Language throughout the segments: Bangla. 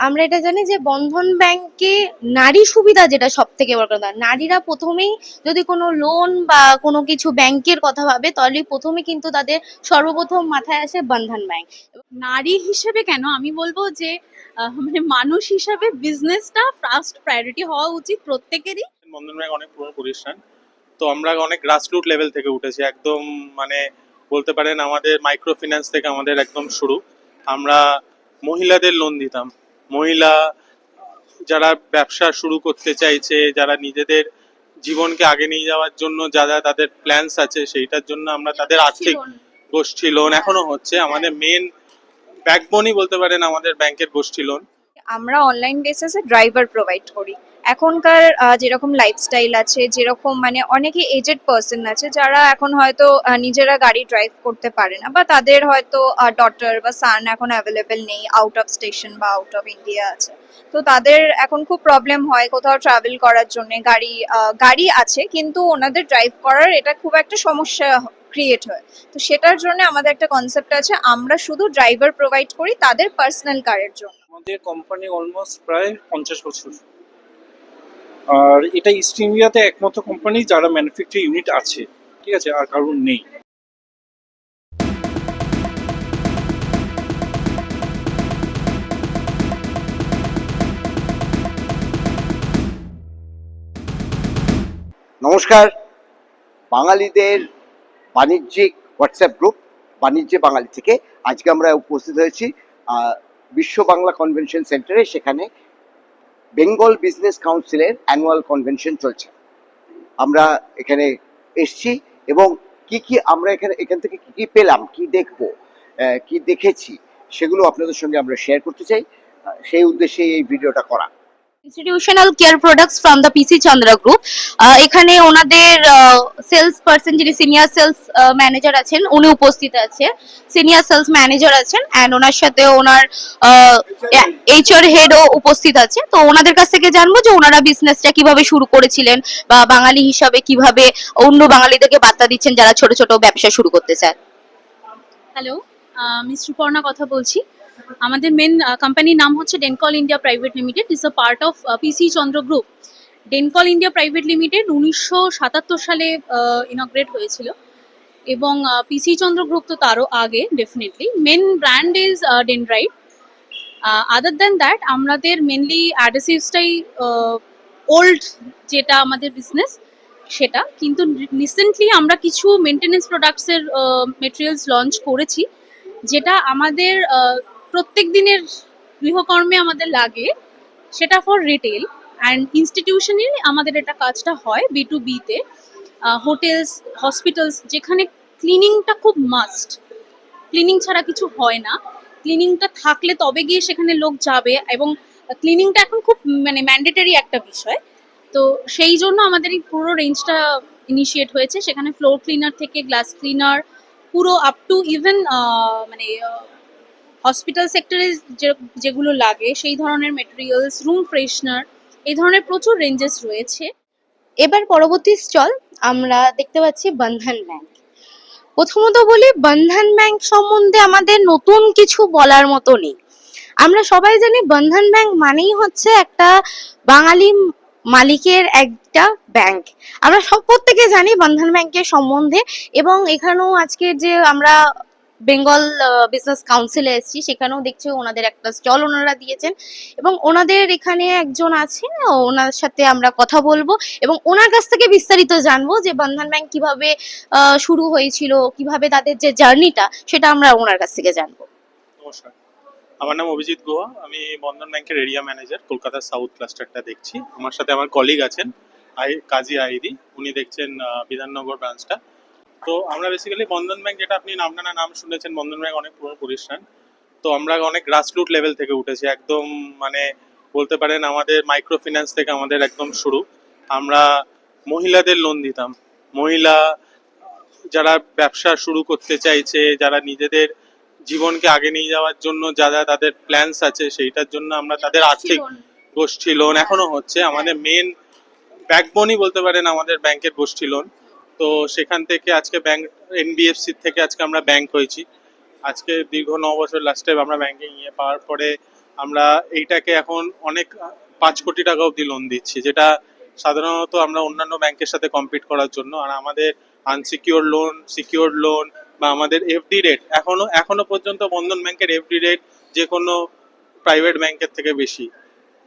আমরা এটা জানি যে বন্ধন ব্যাংকে নারী সুবিধা যেটা সব থেকে বড় কথা। নারীরা প্রথমেই যদি কোনো লোন বা কোনো কিছু ব্যাংকের কথা ভাবে তাহলে প্রথমে কিন্তু তাদের সর্বপ্রথম মাথায় আসে বন্ধন ব্যাংক। নারী হিসেবে কেন? আমি বলব যে মানে মানুষ হিসেবে বিজনেসটা ফার্স্ট প্রায়োরিটি হওয়া উচিত প্রত্যেকেরই। বন্ধন ব্যাংক অনেক পুরনো প্রতিষ্ঠান। তো আমরা অনেক গ্রাসরুট লেভেল থেকে উঠেছি। একদম মানে বলতে পারেন আমাদের মাইক্রো ফিন্যান্স থেকে আমাদের একদম শুরু। আমরা মহিলাদের লোন দিতাম। মহিলা যারা ব্যবসা শুরু করতে চাইছে যারা নিজেদের জীবনকে আগে নিয়ে যাওয়ার জন্য যা যা তাদের প্ল্যান্স আছে সেইটার জন্য আমরা তাদের আর্থিক গোষ্ঠী লোন এখনও হচ্ছে। আমাদের মেন ব্যাকবোনই বলতে পারেন আমাদের ব্যাংকের গোষ্ঠী লোন আমরা অনলাইন বেসিসে ড্রাইভার প্রোভাইড করি। এখনকার যেরকম লাইফস্টাইল আছে, যেরকম মানে অনেকে এজেড পার্সন আছে, যারা এখন হয়তো নিজেরা গাড়ি ড্রাইভ করতে পারে না, বা তাদের হয়তো ডটার বা সান এখন অ্যাভেলেবেল নেই আউট অফ স্টেশন বা আউট অফ ইন্ডিয়া আছে। তো তাদের এখন খুব প্রবলেম হয় কোথাও ট্রাভেল করার জন্য। গাড়ি গাড়ি আছে, কিন্তু ওনাদের ড্রাইভ করার এটা খুব একটা সমস্যা ক্রিয়েট হয়। তো সেটার জন্য আমাদের একটা কনসেপ্ট আছে আমরা শুধু ড্রাইভার প্রোভাইড করি তাদের পার্সোনাল কারের জন্য। আমাদের কোম্পানি অলমোস্ট প্রায় পঞ্চাশ বছর। আর এটা ইস্ট ইন্ডিয়াতে একমাত্র কোম্পানি যারা ম্যানুফ্যাকচার ইউনিট আছে। ঠিক আছে আর কারণ নেই। নমস্কার। বাঙালিদের বাণিজ্যিক হোয়াটসঅ্যাপ গ্রুপ বাণিজ্যে বাঙালি থেকে। আজকে আমরা উপস্থিত হয়েছি বিশ্ব বাংলা কনভেনশন সেন্টারে সেখানে বেঙ্গল বিজনেস কাউন্সিলের অ্যানুয়াল কনভেনশন চলছে। আমরা এখানে এসছি এবং কি কি আমরা এখানে, এখান থেকে কি কি পেলাম, কি দেখব কি দেখেছি, সেগুলো আপনাদের সঙ্গে আমরা শেয়ার করতে চাই। সেই উদ্দেশ্যে এই ভিডিওটা করা। Institutional care products from the PC Chandra group এখানে ওনাদের সেলস পার্সন যিনি সিনিয়র সেলস ম্যানেজার আছেন, উনি উপস্থিত আছে। সিনিয়র সেলস ম্যানেজার আছেন অ্যান্ড ওনার সাথে ওনার এইচআর হেডও উপস্থিত আছে। তো ওনাদের কাছ থেকে জানব যে ওনারা বিজনেসটা কীভাবে শুরু করেছিলেন বা বাঙালি হিসাবে কীভাবে অন্য বাঙালিদেরকে বার্তা দিচ্ছেন যারা ছোট ছোট ব্যবসা শুরু করতে চায়। হ্যালো আমি সুপর্ণা কথা বলছি। আমাদের মেন কোম্পানির নাম হচ্ছে Dencol India private limited is a part of PC Chandra group Dencol India private limited উনিশশো সাতাত্তর সালে ইনগ্রেট হয়েছিল। এবং পিসি চন্দ্র গ্রুপ তো তারও আগে definitely main brand is Dendrite other than that আমাদের মেনলি অ্যাডেসিভসটাই ওল্ড যেটা আমাদের বিজনেস সেটা। কিন্তু রিসেন্টলি আমরা কিছু মেনটেনেন্স প্রোডাক্টসের মেটেরিয়ালস লঞ্চ করেছি, যেটা আমাদের প্রত্যেক দিনের গৃহকর্মে আমাদের লাগে, সেটা ফর রিটেল অ্যান্ড ইনস্টিটিউশনে আমাদের এটা কাজটা হয় বি টু বিতে হোটেলস হসপিটালস যেখানে ক্লিনিংটা খুব মাস্ট ক্লিনিং ছাড়া কিছু হয় না। ক্লিনিংটা থাকলে তবে গিয়ে সেখানে লোক যাবে এবং ক্লিনিংটা এখন খুব মানে ম্যান্ডেটরি একটা বিষয়। তো সেই জন্য আমাদের এই পুরো রেঞ্জটা ইনিশিয়েট হয়েছে। সেখানে ফ্লোর ক্লিনার থেকে গ্লাস ক্লিনার পুরো আপ টু ইভেন মানে হসপিটাল সেক্টরে যেগুলো লাগে, সেই ধরনের মেটেরিয়ালস রুম ফ্রেশনার এই ধরনের প্রচুর রেঞ্জেস রয়েছে। এবার পরবর্তী স্টল, আমরা দেখতে পাচ্ছি বন্ধন ব্যাংক। প্রথমত বলি, বন্ধন ব্যাংক সম্বন্ধে আমাদের নতুন কিছু বলার মতো নেই। আমরা সবাই জানি বন্ধন ব্যাংক মানেই হচ্ছে একটা বাঙালি মালিকের একটা ব্যাংক। আমরা সব প্রত্যেকে জানি বন্ধন ব্যাংকের সম্বন্ধে এবং এখানেও আজকে যে আমরা বেঙ্গল বিজনেস কাউন্সিলে এসেছি, সেখানেও দেখছি ওনাদের একটা স্টল ওনারা দিয়েছেন এবং ওনাদের এখানে একজন আছেন, ওনার সাথে আমরা কথা বলব এবং ওনার কাছ থেকে বিস্তারিত জানব যে বন্ধন ব্যাংক কীভাবে শুরু হয়েছিল, কীভাবে তাদের যে জার্নিটা সেটা আমরা ওনার কাছ থেকে জানব। আমার নাম অভিজিৎ গোয়া আমি বন্ধন ব্যাংকের এরিয়া ম্যানেজার কলকাতার সাউথ ক্লাস্টারটা দেখছি। আমার সাথে আমার কলিগ আছেন, আই, কাজী আইদি উনি দেখছেন বিধাননগর ব্রাঞ্চটা তো আমরা বেসিক্যালি বন্ধন ব্যাংক যেটা আপনি নাম না নাম শুনেছেন বন্ধন ব্যাংক অনেক পুরনো প্রতিষ্ঠান। তো আমরা অনেক গ্রাসরুট লেভেল থেকে উঠেছি একদম মানে বলতে পারেন আমাদের মাইক্রো ফিন্যান্স থেকে আমাদের একদম শুরু। আমরা মহিলাদের লোন দিতাম। মহিলা যারা ব্যবসা শুরু করতে চাইছে যারা নিজেদের জীবনকে আগে নিয়ে যাওয়ার জন্য যারা তাদের প্ল্যানস আছে সেইটার জন্য আমরা তাদের আর্থিক গোষ্ঠী লোন এখনও হচ্ছে। আমাদের মেন ব্যাকবোনই বলতে পারেন আমাদের ব্যাংকের গোষ্ঠী লোন তো সেখান থেকে আজকে ব্যাংক এনবিএফসি থেকে আজকে আমরা ব্যাংক হয়েছি। আজকে দীর্ঘ ন বছর লাস্ট টাইম আমরা ব্যাংকে নিয়ে পাওয়ার পরে আমরা এইটাকে এখন অনেক, পাঁচ কোটি টাকা অবধি লোন দিচ্ছি, যেটা সাধারণত আমরা অন্যান্য ব্যাংকের সাথে কম্পিট করার জন্য। আর আমাদের আনসিকিউর লোন সিকিউর লোন বা আমাদের এফডি রেট এখনও এখনও পর্যন্ত বন্ধন ব্যাংকের এফডি রেট যে কোনো প্রাইভেট ব্যাংকের থেকে বেশি।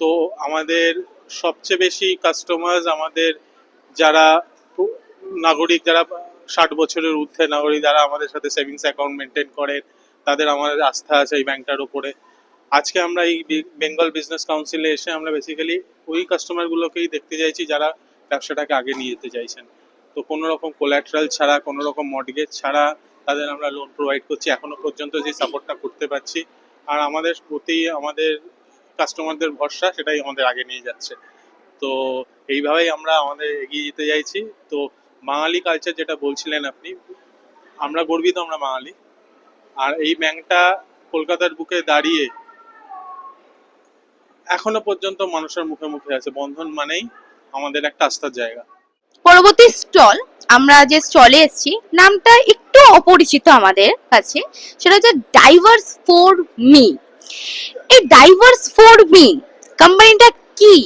তো আমাদের সবচেয়ে বেশি কাস্টমার্স আমাদের যারা নাগরিক যারা ষাট বছরের ঊর্ধ্বে, নাগরিক যারা আমাদের সাথে সেভিংস অ্যাকাউন্ট মেনটেন করেন, তাদের আমাদের আস্থা আছে এই ব্যাংকটার উপরে। আজকে আমরা এই বেঙ্গল বিজনেস কাউন্সিলে এসে আমরা বেসিক্যালি ওই কাস্টমারগুলোকেই দেখতে চাইছি যারা ব্যবসাটাকে আগে নিয়ে যেতে চাইছেন। তো কোনো রকম কোল্যাটারাল ছাড়া কোনো রকম মর্টগেজ ছাড়া তাদের আমরা লোন প্রোভাইড করছি। এখনও পর্যন্ত যে সাপোর্টটা করতে পারছি। আর আমাদের প্রতি আমাদের কাস্টমারদের ভরসা সেটাই আমাদের আগে নিয়ে যাচ্ছে। তো এইভাবেই আমরা আমাদের এগিয়ে যেতে চাইছি। তো বাঙালি কালচার যেটা বলছিলেন আপনি, আমরা গর্বিত আমরা বাঙালি আর এই ব্যাংকটা কলকাতার বুকে দাঁড়িয়ে এখনও পর্যন্ত মানুষের মুখে মুখে আছে। বন্ধন মানেই আমাদের একটা আস্থার জায়গা। পরবর্তী স্টল, আমরা যে স্টলে এসেছি, নামটা একটু অপরিচিত আমাদের কাছে, সেটা হচ্ছে ডাইভার্স ফর মি এই ডাইভার্স ফর মি কোম্পানিটা কি?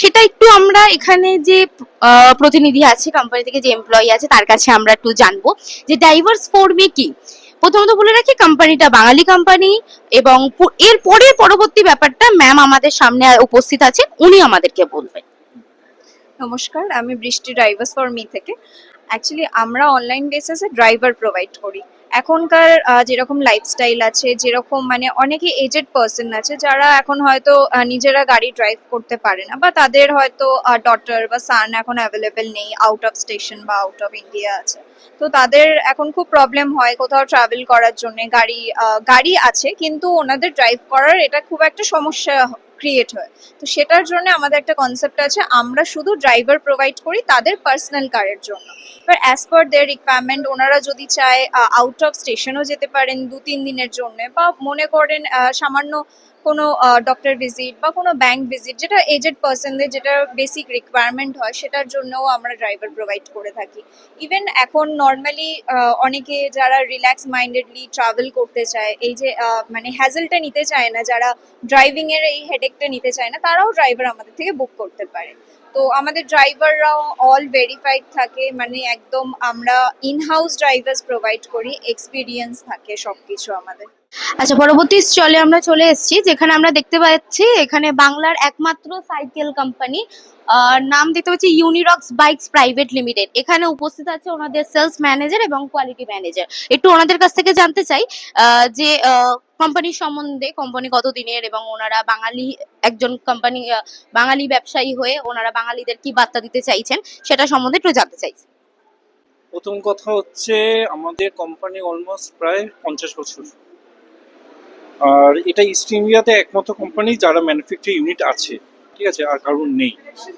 সেটা একটু আমরা এখানে যে প্রতিনিধি আছে কোম্পানি থেকে যে এমপ্লয়ি আছে, তার কাছে আমরা একটু জানব যে ডাইভার্স ফর মি কি? প্রথমত বলে রাখি কোম্পানিটা বাঙালি কোম্পানি এবং এর পরে পরবর্তী ব্যাপারটা ম্যাম আমাদের সামনে উপস্থিত আছে উনি আমাদেরকে বলবেন। নমস্কার, আমি বৃষ্টি ড্রাইভার্স ফর মি থেকে। অ্যাকচুয়ালি আমরা অনলাইন বেসিসে ড্রাইভার প্রোভাইড করি। এখনকার যেরকম লাইফস্টাইল আছে, যেরকম মানে অনেকে এজেড পার্সন আছে, যারা এখন হয়তো নিজেরা গাড়ি ড্রাইভ করতে পারে না, বা তাদের হয়তো ডটার বা সান এখন অ্যাভেলেবেল নেই আউট অফ স্টেশন বা আউট অফ ইন্ডিয়া আছে। তো তাদের এখন খুব প্রবলেম হয় কোথাও ট্রাভেল করার জন্য। গাড়ি গাড়ি আছে, কিন্তু ওনাদের ড্রাইভ করার এটা খুব একটা সমস্যা ক্রিয়েট হয়। তো সেটার জন্য আমাদের একটা কনসেপ্ট আছে, আমরা শুধু ড্রাইভার প্রোভাইড করি তাদের পার্সোনাল কারের জন্য। এবার অ্যাজ পার দেয়ার রিকোয়ারমেন্ট ওনারা যদি চায় আউট অফ স্টেশনও যেতে পারেন দু তিন দিনের জন্য বা মনে করেন সামান্য কোনো ডক্টর ভিজিট বা কোনো ব্যাংক ভিজিট যেটা এজেড পার্সনদের যেটা বেসিক রিকোয়ারমেন্ট হয়, সেটার জন্যও আমরা ড্রাইভার প্রোভাইড করে থাকি। ইভেন এখন নর্মালি অনেকে যারা রিল্যাক্স মাইন্ডেডলি ট্রাভেল করতে চায়, এই যে মানে হ্যাজেলটা নিতে চায় না, যারা ড্রাইভিং এর এই হেডেকটা নিতে চায় না, তারাও ড্রাইভার আমাদের থেকে বুক করতে পারে। তো আমাদের ড্রাইভাররাও অল ভেরিফাইড থাকে মানে একদম আমরা ইন হাউস ড্রাইভার্স প্রোভাইড করি এক্সপিরিয়েন্স থাকে সবকিছু আমাদের। আচ্ছা পরবর্তী স্টলে আমরা চলে এসেছি, যেখানে আমরা দেখতে পাচ্ছি এখানে বাংলার একমাত্র সাইকেল কোম্পানি নাম দেখতে পাচ্ছি ইউনিরক্স বাইকস প্রাইভেট লিমিটেড এখানে উপস্থিত আছে ওনাদের সেলস ম্যানেজার এবং কোয়ালিটি ম্যানেজার একটু ওনাদের কাছ থেকে জানতে চাই যে কোম্পানির সম্বন্ধে কোম্পানি কত দিনের এবং ওনারা বাঙালি একজন কোম্পানি বাঙালি ব্যবসায়ী হয়ে ওনারা বাঙালিদের কি বার্তা দিতে চাইছেন, সেটা সম্বন্ধে একটু জানতে চাই। প্রথম কথা হচ্ছে, আমাদের কোম্পানি অলমোস্ট প্রায় পঞ্চাশ বছর। আর এটা ইস্ট ইন্ডিয়াতে একমাত্র কোম্পানি যারা ম্যানুফ্যাকচার ইউনিট আছে, ঠিক আছে, আর কারণ নেই।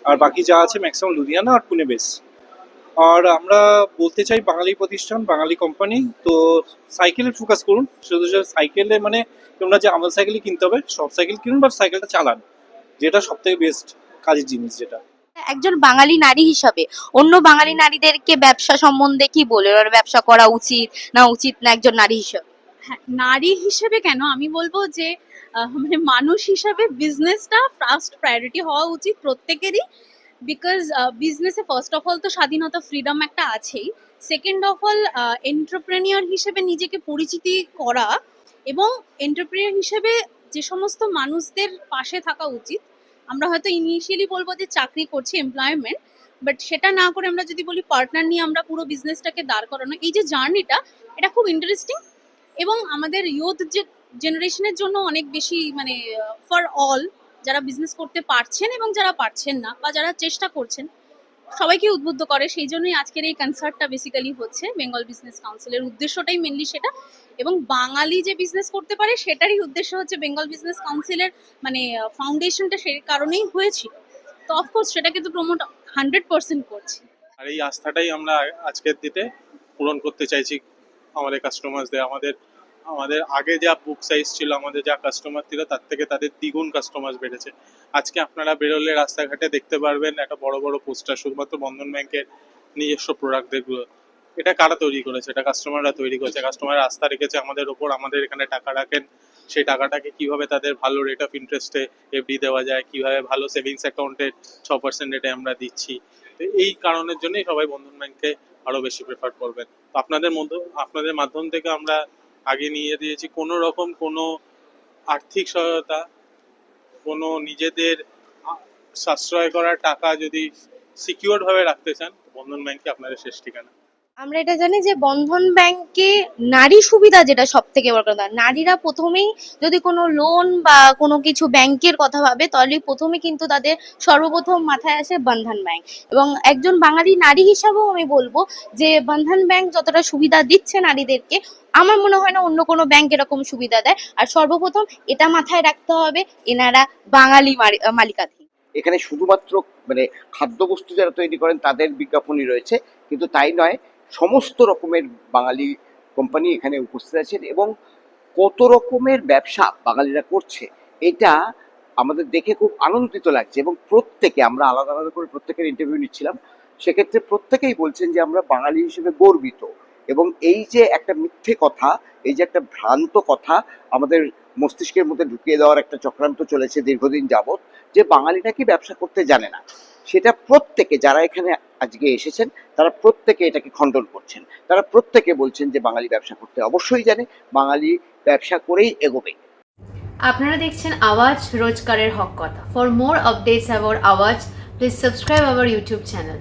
আর বাকি যা আছে ম্যাক্সিমাম লুধিয়ানা আর পুনে বেস আর আমরা বলতে চাই বাঙালি প্রতিষ্ঠান, বাঙালি কোম্পানি তো সাইকেলে ফোকাস করুন। শুধু সাইকেলে মানে তোমরা যে আমার সাইকেলই কিনতে হবে, সব সাইকেল কিনুন বা সাইকেলটা চালান। যেটা সব থেকে বেস্ট কাজের জিনিস যেটা। একজন বাঙালি নারী হিসাবে, অন্য বাঙালি নারীদেরকে ব্যবসা সম্বন্ধে কি বলে? ব্যবসা করা উচিত না উচিত না একজন নারী হিসাবে? নারী হিসেবে কেন? আমি বলব যে মানে মানুষ হিসাবে বিজনেসটা ফার্স্ট প্রায়োরিটি হওয়া উচিত প্রত্যেকেরই বিকজ বিজনেসে ফার্স্ট অফ অল তো স্বাধীনতা ফ্রিডম একটা আছেই। সেকেন্ড অফ অল এন্টারপ্রেনিয়র হিসেবে নিজেকে পরিচিতি করা এবং এন্টারপ্রেনিয়র হিসেবে যে সমস্ত মানুষদের পাশে থাকা উচিত। আমরা হয়তো ইনিশিয়ালি বলব যে চাকরি করছি এমপ্লয়মেন্ট বাট সেটা না করে আমরা যদি বলি পার্টনার নিয়ে আমরা পুরো বিজনেসটাকে দাঁড় করানো, এই যে জার্নিটা এটা খুব ইন্টারেস্টিং এবং আমাদের ইউথ যে জেনারেশনের জন্য অনেক বেশি মানে ফর অল যারা বিজনেস করতে পারছেন এবং যারা পারছেন না বা যারা চেষ্টা করছেন, সবাইকে উদ্বুদ্ধ করে। সেই জন্যই আজকের এই কনসার্টটা বেসিক্যালি হচ্ছে বেঙ্গল বিজনেস কাউন্সিলের উদ্দেশ্যটাই মেনলি সেটা। এবং বাঙালি যে বিজনেস করতে পারে, সেটারই উদ্দেশ্য হচ্ছে বেঙ্গল বিজনেস কাউন্সিলের মানে ফাউন্ডেশনটা সেই কারণেই হয়েছিল। তো অফকোর্স সেটাকে তো প্রমোট হান্ড্রেড পার্সেন্ট করছি। আর এই আস্থাটাই আমরা আজকের দিতে পূরণ করতে চাইছি। আমাদের কাস্টমারদের আমাদের আমাদের আগে যা বুক সাইজ ছিল, আমাদের যা কাস্টমার ছিল, তার থেকে তাদের দ্বিগুণ কাস্টমার বেড়েছে। আজকে আপনারা বেরোলে রাস্তাঘাটে দেখতে পারবেন একটা বড় বড় পোস্টার শুধুমাত্র বন্ধন ব্যাংকের নিজস্ব প্রোডাক্টদের এটা কারা তৈরি করেছে? এটা কাস্টমাররা তৈরি করেছে। কাস্টমার আস্থা রেখেছে আমাদের ওপর আমাদের এখানে টাকা রাখেন। সেই টাকাটাকে কীভাবে তাদের ভালো রেট অফ ইন্টারেস্টে এফডি দেওয়া যায়, কীভাবে ভালো সেভিংস অ্যাকাউন্টে ছ পার্সেন্ট রেটে আমরা দিচ্ছি। তো এই কারণের জন্যই সবাই বন্ধন ব্যাংককে আরও বেশি প্রেফার করবেন। তো আপনাদের মধ্যে, আপনাদের মাধ্যম থেকে আমরা আগে নিয়ে দিয়েছি। কোনো রকম কোনো আর্থিক সহায়তা, কোনো নিজেদের সাশ্রয় করার টাকা যদি সিকিউরড ভাবে রাখতে চান, বন্ধন ব্যাংকে আপনাদের শেষ ঠিকানা। আমরা এটা জানি যে বন্ধন ব্যাংকে নারী সুবিধা যেটা সব থেকে বড় কথা। নারীরা প্রথমেই যদি কোনো লোন বা কোনো কিছু ব্যাংকের কথা ভাবে তাহলে প্রথমে কিন্তু তাদের সর্বপ্রথম মাথায় আসে বন্ধন ব্যাংক। এবং একজন বাঙালি নারী হিসাবেও আমি বলব যে বন্ধন ব্যাংক যতটা সুবিধা দিচ্ছে নারীদেরকে, আমার মনে হয় না অন্য কোনো ব্যাংক এরকম সুবিধা দেয়। আর সর্বপ্রথম এটা মাথায় রাখতে হবে এনারা বাঙালি মালিকাধীন। এখানে শুধুমাত্র মানে খাদ্যবস্তু যারা তৈরি করেন তাদের বিজ্ঞাপনই রয়েছে, কিন্তু তাই নয় সমস্ত রকমের বাঙালি কোম্পানি এখানে উপস্থিত আছেন এবং কত রকমের ব্যবসা বাঙালিরা করছে, এটা আমাদের দেখে খুব আনন্দিত লাগছে এবং প্রত্যেকে, আমরা আলাদা আলাদা করে প্রত্যেকের ইন্টারভিউ নিচ্ছিলাম, সেক্ষেত্রে প্রত্যেকেই বলছেন যে আমরা বাঙালি হিসেবে গর্বিত এবং এই যে একটা মিথ্যে কথা, এই যে একটা ভ্রান্ত কথা আমাদের মস্তিষ্কের মধ্যে ঢুকিয়ে দেওয়ার একটা চক্রান্ত চলেছে দীর্ঘদিন যাবৎ যে বাঙালিটাকে ব্যবসা করতে জানে না, সেটা প্রত্যেকে যারা এখানে আজকে এসেছেন, তারা প্রত্যেকে এটাকে খণ্ডন করছেন। তারা প্রত্যেকে বলছেন যে বাঙালি ব্যবসা করতে অবশ্যই জানে, বাঙালি ব্যবসা করেই এগোবে। আপনারা দেখছেন আওয়াজ রোজগারের হক কথা। For more updates about Awaaz please subscribe our YouTube channel